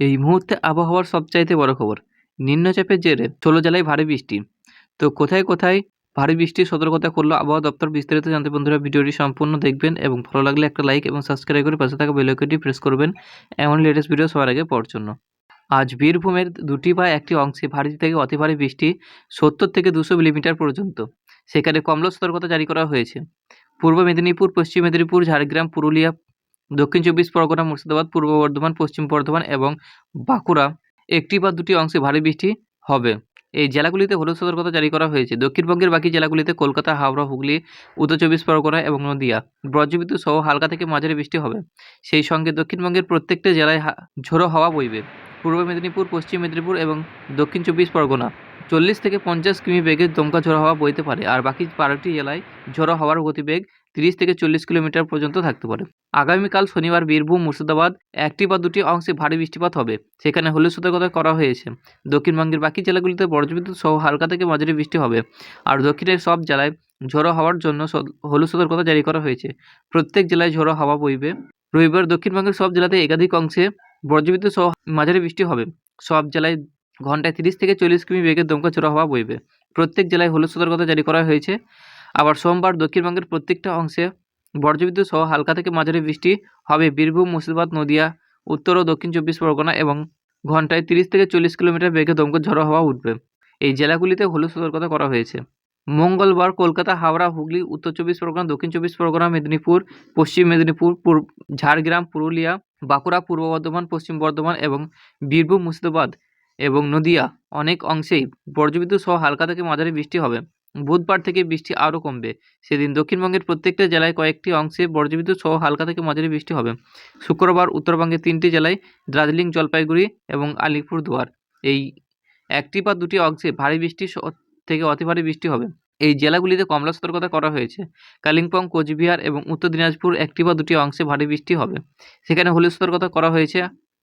এই মুহূর্তে আবহাওয়ার সবচাইতে বড় খবর, নিম্নচাপের জেরে ষোলো জেলায় ভারী বৃষ্টি। তো কোথায় কোথায় ভারী বৃষ্টির সতর্কতা করল আবহাওয়া দপ্তর বিস্তারিত জানতে বন্ধুরা ভিডিওটি সম্পূর্ণ দেখবেন এবং ভালো লাগলে একটা লাইক এবং সাবস্ক্রাইব করে পাশে থাকা বেল আইকনটি প্রেস করবেন। এমন লেটেস্ট ভিডিও সবার আগে পাওয়ার জন্য। আজ বীরভূমের দুটি বা একটি অংশে ভারী থেকে অতি ভারী বৃষ্টি সত্তর থেকে দুশো মিলিমিটার পর্যন্ত। সেখানে কমলা সতর্কতা জারি করা হয়েছে। পূর্ব মেদিনীপুর, পশ্চিম মেদিনীপুর, ঝাড়গ্রাম, পুরুলিয়া দক্ষিণ চব্বিশ পরগনা, মুর্শিদাবাদ, পূর্ব বর্ধমান, পশ্চিম বর্ধমান এবং বাঁকুড়া একটি বা দুটি অংশে ভারী বৃষ্টি হবে। এই জেলাগুলিতে হলুদ সতর্কতা জারি করা হয়েছে। দক্ষিণবঙ্গের বাকি জেলাগুলিতে কলকাতা, হাওড়া, হুগলি, উত্তর চব্বিশ পরগনা এবং নদিয়া বজ্রবিদ্যুৎ সহ হালকা থেকে মাঝারি বৃষ্টি হবে। সেই সঙ্গে দক্ষিণবঙ্গের প্রত্যেকটা জেলায় ঝোড়ো হাওয়া বইবে। পূর্ব মেদিনীপুর, পশ্চিম মেদিনীপুর এবং দক্ষিণ চব্বিশ পরগনা চল্লিশ থেকে পঞ্চাশ কিমি বেগে দমকা ঝোড়ো হাওয়া বইতে পারে। আর বাকি বারোটি জেলায় ঝোড়ো হাওয়ার গতিবেগ তিরিশ থেকে চল্লিশ কিলোমিটার পর্যন্ত থাকতে পারে। আগামীকাল শনিবার বীরভূম, মুর্শিদাবাদ একটি বা দুটি অংশে ভারী বৃষ্টিপাত হবে। সেখানে হলুদ সতর্কতা করা হয়েছে। দক্ষিণবঙ্গের বাকি জেলাগুলিতে বজ্রবিদ্যুৎ সহ হালকা থেকে মাঝারি বৃষ্টি হবে। আর দক্ষিণের সব জেলায় ঝোড়ো হাওয়ার জন্য হলুদ সতর্কতা জারি করা হয়েছে। প্রত্যেক জেলায় ঝোড়ো হাওয়া বইবে। রবিবার দক্ষিণবঙ্গের সব জেলাতে একাধিক অংশে বজ্রবিদ্যুৎ সহ মাঝারি বৃষ্টি হবে। সব জেলায় ঘন্টায় তিরিশ থেকে চল্লিশ কিমি বেগে দমকা ঝোড়ো হাওয়া বইবে। প্রত্যেক জেলায় হলুদ সতর্কতা জারি করা হয়েছে। আবার সোমবার দক্ষিণবঙ্গের প্রত্যেকটা অংশে বজ্রবিদ্যুৎ সহ হালকা থেকে মাঝারি বৃষ্টি হবে। বীরভূম, মুর্শিদাবাদ, নদিয়া, উত্তর ও দক্ষিণ চব্বিশ পরগনা এবং ঘন্টায় তিরিশ থেকে চল্লিশ কিলোমিটার বেগে দমকা ঝড়ো হওয়া উঠবে। এই জেলাগুলিতে হলুদ সতর্কতা করা হয়েছে। মঙ্গলবার কলকাতা, হাওড়া, হুগলি, উত্তর চব্বিশ পরগনা, দক্ষিণ চব্বিশ পরগনা, মেদিনীপুর, পশ্চিম মেদিনীপুর, পূর্ব ঝাড়গ্রাম, পুরুলিয়া, বাঁকুড়া, পূর্ব বর্ধমান, পশ্চিম বর্ধমান এবং বীরভূম, মুর্শিদাবাদ এবং নদিয়া অনেক অংশেই বজ্রবিদ্যুৎ সহ হালকা থেকে মাঝারি বৃষ্টি হবে। বুধবার থেকে বৃষ্টি আরও কমবে। সেদিন দক্ষিণবঙ্গের প্রত্যেকটা জেলায় কয়েকটি অংশে বজ্রবিদ্যুৎ সহ হালকা থেকে মাঝারি বৃষ্টি হবে। শুক্রবার উত্তরবঙ্গের তিনটি জেলায় দার্জিলিং, জলপাইগুড়ি এবং আলিপুরদুয়ার এই একটি বা দুটি অংশে ভারী বৃষ্টি থেকে অতি ভারী বৃষ্টি হবে। এই জেলাগুলিতে কমলা সতর্কতা করা হয়েছে। কালিম্পং, কোচবিহার এবং উত্তর দিনাজপুর একটি বা দুটি অংশে ভারী বৃষ্টি হবে। সেখানে হলুদ সতর্কতা করা হয়েছে।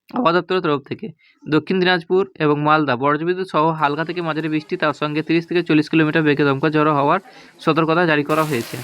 আবহাওয়া দপ্তরের তরফ থেকে। দক্ষিণ দিনাজপুর এবং মালদা বজ্রবিদ্যুৎ সহ হালকা থেকে মাঝারি বৃষ্টি, তার সঙ্গে তিরিশ থেকে চল্লিশ কিলোমিটার বেগে দমকা ঝড়ো হওয়ার সতর্কতা জারি করা হয়েছে।